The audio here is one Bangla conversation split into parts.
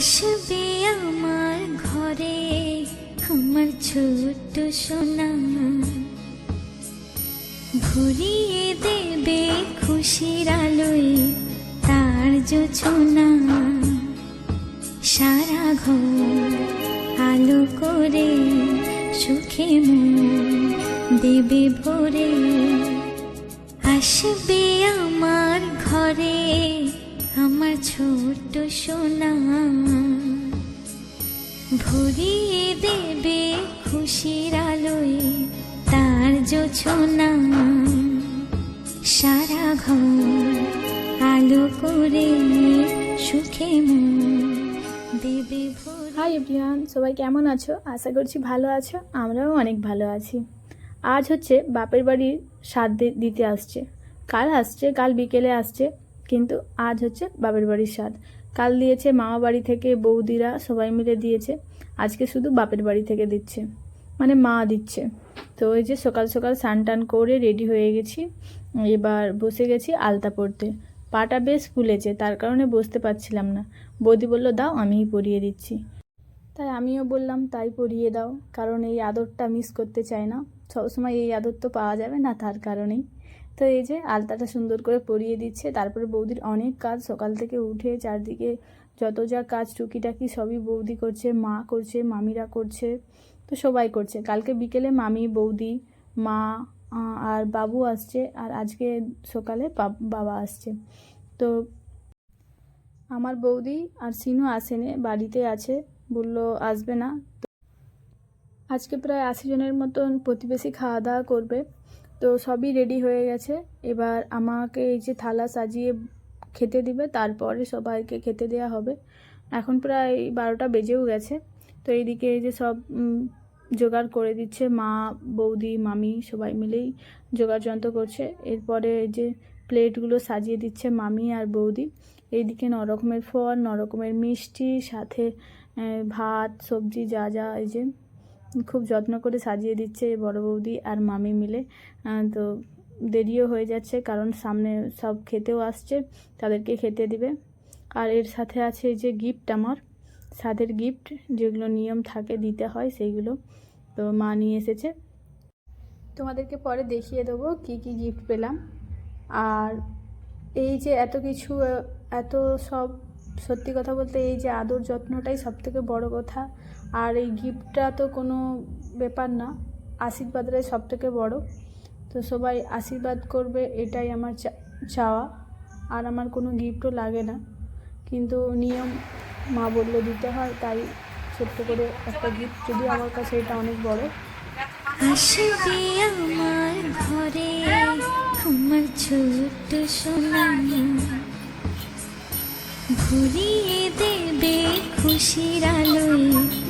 আসবে আমার ঘরে। আমার ছোট্ট সোনা ভরিয়ে দেবে খুশির আলোয় তার জোছনা সারা ঘর আলো করে সুখে মন দেবে ভরে। আসবে আমার ঘরে আমার ছোট্ট সোনা ভরিয়ে দেবে খুশির আলোয় তার জোছনা সারা ঘর আলো করে সুখে দেবে হাই এভরিওয়ান সবাই কেমন আছো? আশা করছি ভালো আছো, আমরাও অনেক ভালো আছি। আজ হচ্ছে বাপের বাড়ির দি- দিতে আসছে। কাল আসছে, কাল বিকেলে আসছে। কিন্তু আজ হচ্ছে বাপের বাড়ির স্বাদ। কাল দিয়েছে মামা বাড়ি থেকে, বৌদিরা সবাই মিলে দিয়েছে। আজকে শুধু বাপের বাড়ি থেকে দিচ্ছে। মানে মা দিচ্ছে। তো ওই যে সকাল সকাল স্নান টান করে রেডি হয়ে গেছি। এবার বসে গেছি আলতা পড়তে পাটা বেশ ফুলেছে, তার কারণে বসতে পারছিলাম না। বৌদি বলল, দাও, আমিই পরিয়ে দিচ্ছি। তাই আমিও বললাম, তাই পরিয়ে দাও, কারণ এই আদরটা মিস করতে চাই না। সবসময় এই আদর তো পাওয়া যাবে না তার কারণেই। তো এই যে আলতাটা সুন্দর করে পরিয়ে দিচ্ছে। তারপরে বৌদির অনেক কাজ। সকাল থেকে উঠে চারদিকে যত যা কাজ টুকিটাকি সবই বৌদি করছে, মা করছে, মামিরা করছে, তো সবাই করছে। কালকে বিকেলে মামি, বৌদি, মা আর বাবু আসছে আর আজকে সকালে বাবা আসছে। তো আমার বৌদি আর সিনু আসেনি, বাড়িতে আছে। বলল, আসবে না। আজকে প্রায় আশি জনের মতন প্রতিবেশী খাওয়া দাওয়া করবে। তো সবই রেডি হয়ে গেছে। এবার আমাকে এই যে থালা সাজিয়ে খেতে দিবে, তারপরে সবাইকে খেতে দেওয়া হবে। এখন প্রায় বারোটা বেজেও গেছে। তো এইদিকে এই যে সব জোগাড় করে দিচ্ছে মা, বৌদি, মামি সবাই মিলেই জোগাড় যন্ত্র করছে। এরপরে এই যে প্লেটগুলো সাজিয়ে দিচ্ছে মামি আর বৌদি। এইদিকে ন রকমের ফল ন রকমের মিষ্টি, সাথে ভাত, সবজি যা যা এই যে খুব যত্ন করে সাজিয়ে দিচ্ছে বড় বৌদি আর মামি মিলে। তো দেরিও হয়ে যাচ্ছে কারণ সামনে সব খেতেও আসছে, তাদেরকে খেতে দিবে। আর এর সাথে আছে এই যে গিফট আমার স্বাদের গিফট যেগুলো নিয়ম থাকে দিতে হয় সেইগুলো। তো মা নিয়ে এসেছে। তোমাদেরকে পরে দেখিয়ে দেবো কি কি গিফট পেলাম। আর এই যে এত কিছু, এত সব, সত্যি কথা বলতে এই যে আদর যত্নটাই সব থেকে বড় কথা। আর এই গিফটটা তো কোনো ব্যাপার না আশীর্বাদটাই সব থেকে বড়ো। তো সবাই আশীর্বাদ করবে, এটাই আমার চাওয়া। আর আমার কোনো গিফটও লাগে না। কিন্তু নিয়ম মা বলল দিতে হয়, তাই ছোট্ট করে একটা গিফট যদি আমার কাছে, এটা অনেক বড়। আমার ঘরে আমার ছোট্ট সোনা ভরিয়ে দেবে খুশির আলোয়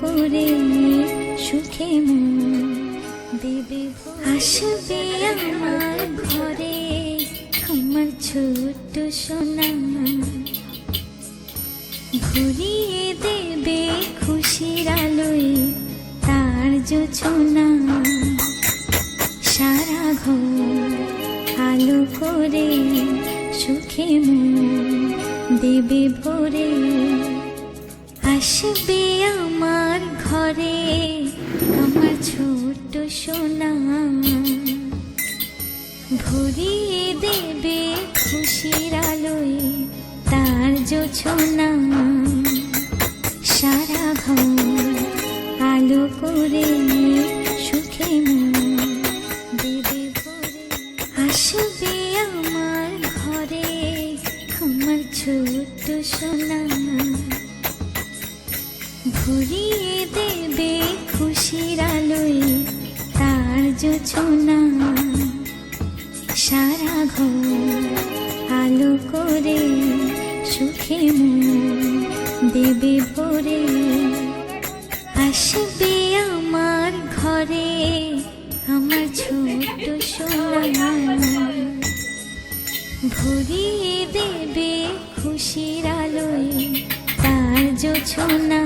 করে সুখে দেবে। আসবে আমার ঘরে আমার ছোট্ট সোনা ভরিয়ে দেবে খুশির আলোয় তার জোছনা সারা ঘর আলো করে সুখে মন দেবে ভরে। আসবে আমার ঘরে আমার ছোট্ট সোনা। ভরিয়ে দেবে খুশির আলোয় তার জোছনা। সারা ঘর আলো করে সুখে দেবে আসবে আমার ঘরে আমার ছোট্ট সোনা। ভরিয়ে দেবে খুশির আলোয় তার জোছনা সারা ঘর আলো করে সুখে দেবে ভরে। আসবে আমার ঘরে আমার ছোট সোনা। ভরিয়ে দেবে খুশির আলোয় জোছনা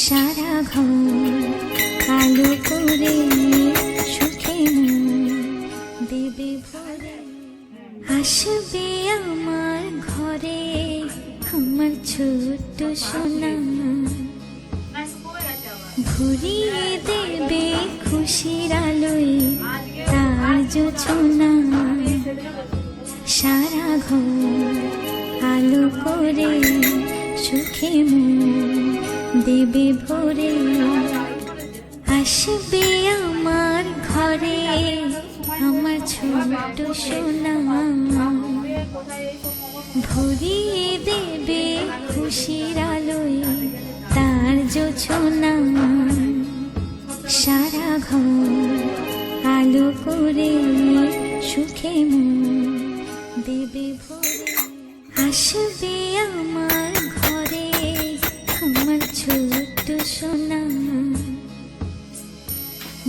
সারা ঘর আলো করে সুখে দেবে ভরে আসবে আমার ঘরে আমার ছোট্ট সোনা ভরিয়ে দেবে খুশির আলোয় তার জোছনা সারা ঘর আলো করে সুখে দেবে ভরে। আসবে আমার ঘরে আমার ছোট্ট সোনা। ভরিয়ে দেবে খুশির আলোয় তার জোছনা। সারা ঘর আলো করে সুখে দেবে ভরে। আসবে আমার সোনা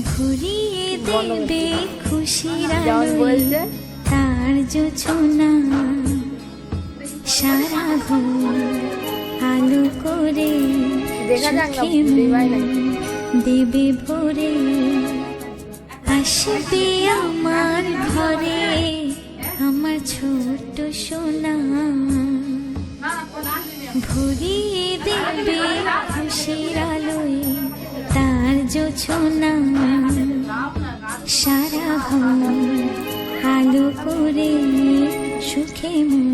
ভরিয়ে দেবে খুশির তার জোছনা সারা ঘর আলো করে। দেবে ভরে। আসবে আমার ঘরে আমার ছোট্ট সোনা। ভরিয়ে দেবে খুশির জোছনা। সারা ঘর আলো করে সুখে মন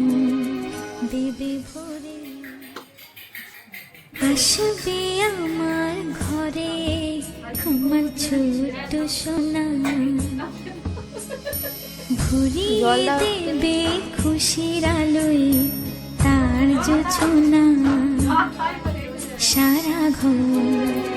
দেবে ভরে। আসবে আমার ঘরে আমার ছোট্ট সোনা। ভরিয়ে দেবে খুশির আলোয় তার জোছনা। সারা ঘর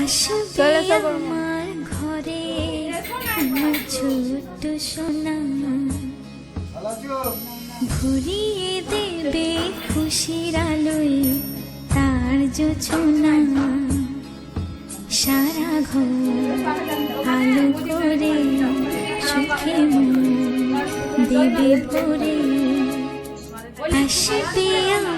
আসবে। আমার ঘরে, আমার ছোট্ট সোনা ভরিয়ে দেবে খুশির আলোয় তার জোছনা সারা ঘর আলো করে সুখে দেবে ভরে আসবে আমার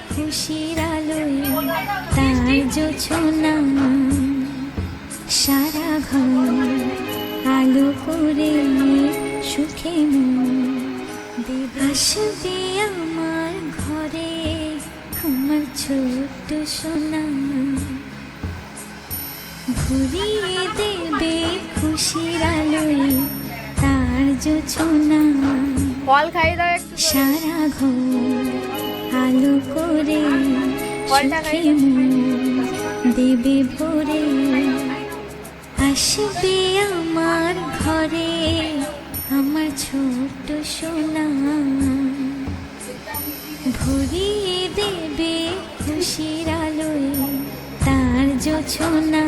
খুশির আলোয় তার জোছনা সারা ঘর আলো করে সুখে আসবে আমার ঘরে আমার ছোট্ট সোনা। ভরিয়ে দেবে খুশির আলোয় তার জোছনা দেবে খুশির আলোয় তার ফল খাই দাও সারা ঘর আলো করে দেবে ভরে। আসবে আমার ঘরে আমার ছোট্ট সোনা। ভরিয়ে দেবে খুশির আলোয় তার জোছনা।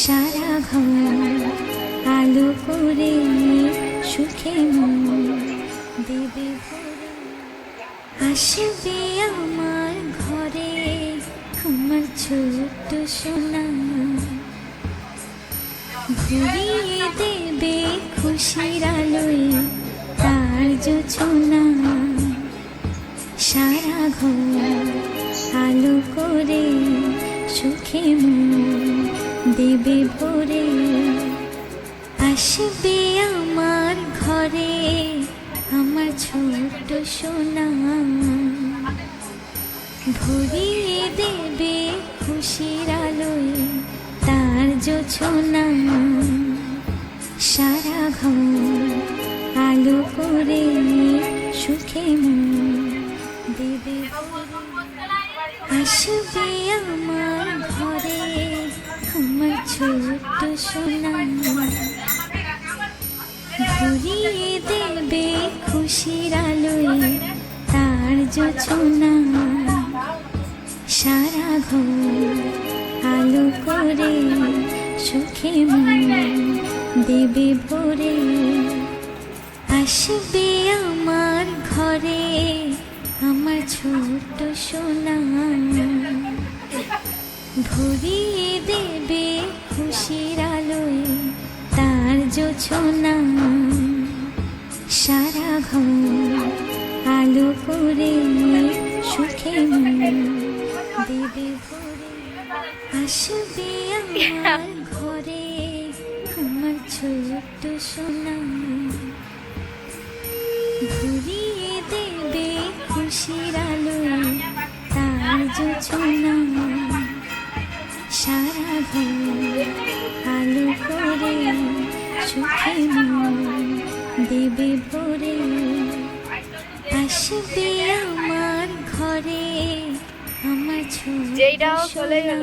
সারা ঘর আলো করে সুখে মন দেবে ভরে। আসবে আমার ঘরে আমার ছোট্ট সোনা। ভরিয়ে দেবে খুশির আলোয় তার জোছনা সারা ঘর আলো করে সুখে দেবে ভরে। আসবে আমার ঘরে আমার ছোট্ট সোনা ভরিয়ে দেবে খুশির আলোয় তার জোছনা। সারা ঘর আলো করে সুখে দেবে। আসবে আমার ঘরে আমার ছোট্ট সোনা। ভরিয়ে দেবে খুশির আলোয় তার জোছনা সারা ঘর আলো করে সুখে দেবে ভরে। আসবে আমার ঘরে আমার ছোট্ট সোনা। ভরিয়ে দেবে খুশির আলোয় জোছনা সারা ঘর আলো করে সুখে দেবে ভরে আসবে আমার ঘরে আমার ছোট্ট সোনা। ভরিয়ে দেবে খুশির আলোয় তার জোছনা সারা ঘর আলো করে মন দেবে ভরে। আসবে আমার ঘরে আমার যেইটাও চলে গেল।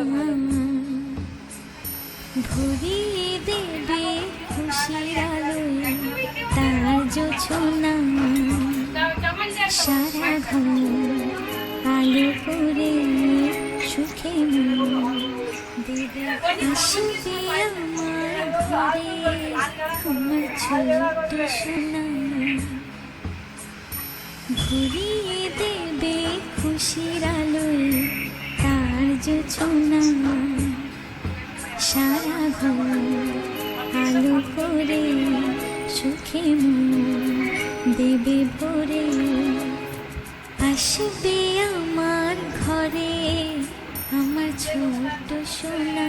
ভরিয়ে দেবে খুশির আলোয় তার জোছনা সারা ঘর আলো দেবে আসবে আমার ঘরে আমার ছোট্ট সোনা ভরিয়ে দেবে খুশির আলোয় তার জোছনা সারা ঘর আলো করে সুখে মন দেবে ভরে আসবে আমার ছোট্ট সোনা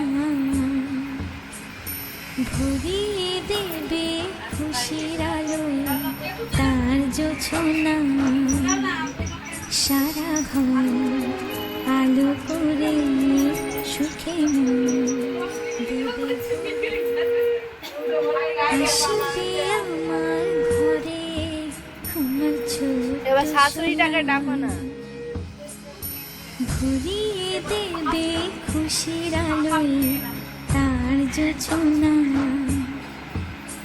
ভরিয়ে দেবে খুশির আলোয় তার জোছনা। সারা ঘর আলো করে সুখে আসবে আমার ঘরে আমার ছোট্ট এবার শাশুড়ি টাকা ডাকো না ভরিয়ে দেবে খুশির আলোয় তার জোছনা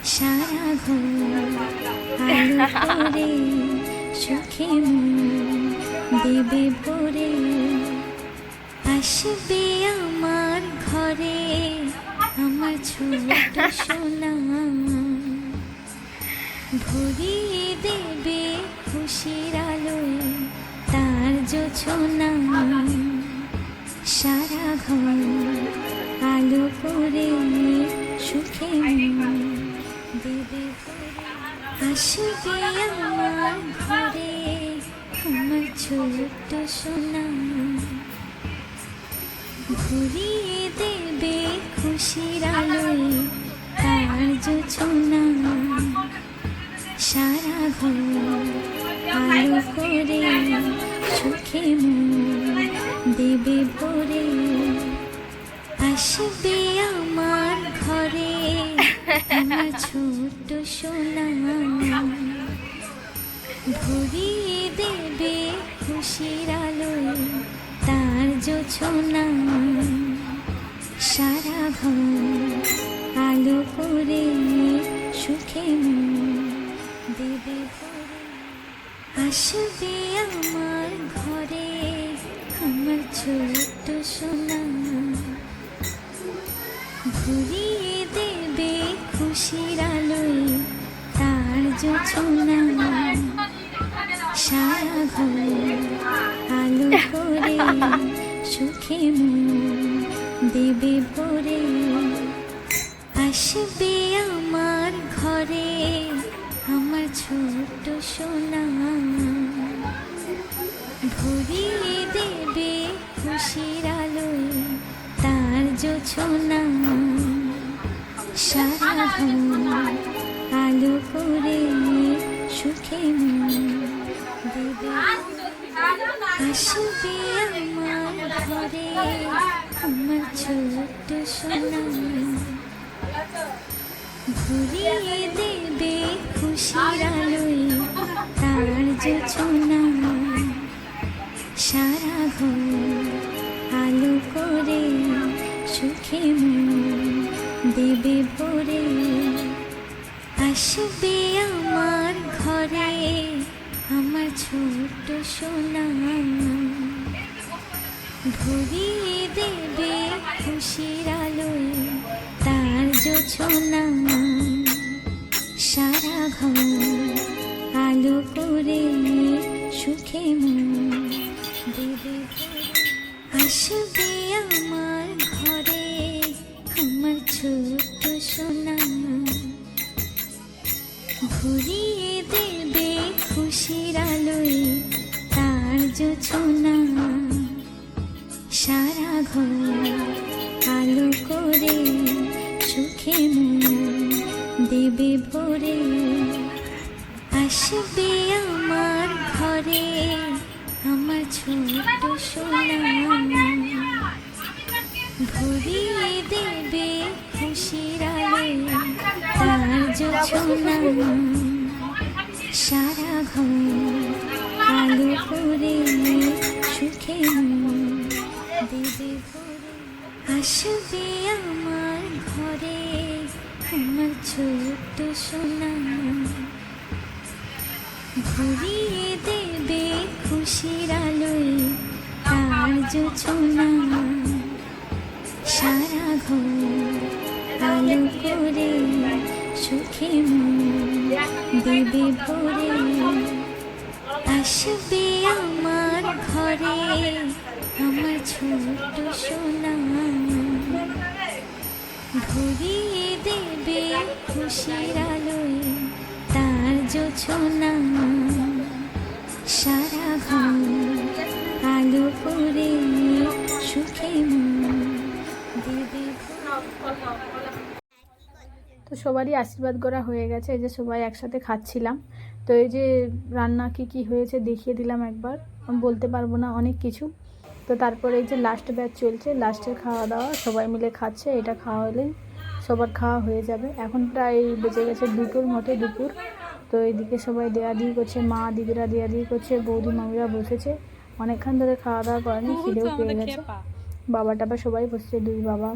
সারা ঘর সুখে দেবে ভরে। আসবে আমার ঘরে আমার ছোট সোনা। ভরিয়ে দেবে খুশির আলোয় তার জোছনা সারা ঘর আলো করে সুখে দেবে। আসবে আমার ঘরে আমার ছোট্ট সোনা। ভরিয়ে দেবে খুশির আলোয় তার জোছনা সারা ঘর আলো করে সুখে মন। দেবে ভরে আসবে আমার ঘরে। ছোট্ট সোনা ভরিয়ে দেবে খুশির আলোয় তার জোছনা সারা ঘর আলো করে সুখে দেবে আসবে আমার ঘরে আমার ছোট্ট সোনা ভরিয়ে দেবে খুশির আলোয় তার জোছনা সারা ঘর আলো করে সুখে মন দেবে ভরে। আসবে আমার ঘরে আমার ছোট্ট সোনা। ভরিয়ে দেবে খুশির আলোয় তার জোছনা সারা আলো করে সুখে দেবে আসবে আমার ঘরে আমার ছোট্ট সোনা। ভরিয়ে দেবে খুশির আলোয় তার জোছনা সারা ঘর আলো করে সুখে দেবে ভরে আসবে আমার ঘরে আমার ছোট সোনা ভরিয়ে দেবে খুশির আলোয় তার জোছনা সারা ঘর আলো করে সুখে মন। আসবে আমার জোছনা সারা ঘর আলো করে সুখে দেবে আসবে আমার ঘরে আমার ছোট্ট সোনা ভরিয়ে দেবে খুশির আলোয় তার জোছনা সারা ঘর আলো করে মন। দেবে ভরে আসবে আমার ঘরে আমার ছোট্ট সোনা। ভরিয়ে দেবে খুশির আলোয় তার জোছনা সারা ঘর আলো করে সুখে মন। দেবে। তো সবারই আশীর্বাদ করা হয়ে গেছে, এই যে সবাই একসাথে খাচ্ছিলাম। তো এই যে রান্না কি কি হয়েছে দেখিয়ে দিলাম একবার, আমি বলতে পারব না অনেক কিছু। তো তারপরে এই যে লাস্ট ব্যাচ চলছে লাস্টের খাওয়া দাওয়া, সবাই মিলে খাচ্ছে, এটা খাওয়া হলেই সবার খাওয়া হয়ে যাবে। এখন প্রায় বেঁচে গেছে দুটোর মতো দুপুর। তো এইদিকে সবাই দেয়া দিয়ে করছে, মা দিদিরা দেয়া দিয়ে করছে, বৌদি মামিরা বসেছে। অনেকক্ষণ ধরে খাওয়া দাওয়া করেনি, খিদেও পেয়ে গেছে। বাবা টাবা সবাই বসছে, দুই বাবা।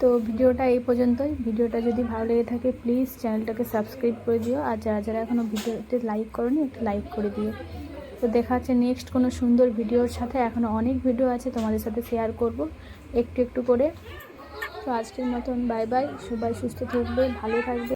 তো ভিডিওটা এই পর্যন্তই। ভিডিওটা যদি ভালো লেগে থাকে প্লিজ চ্যানেলটাকে সাবস্ক্রাইব করে দিও। আর যারা যারা এখনও ভিডিওতে লাইক করেনি, একটু লাইক করে দিও। তো দেখা হচ্ছে নেক্সট কোনো সুন্দর ভিডিওর সাথে। এখনও অনেক ভিডিও আছে, তোমাদের সাথে শেয়ার করব একটু একটু করে। তো আজকের মতন বাই বাই সবাই সুস্থ থাকবে, ভালো থাকবে।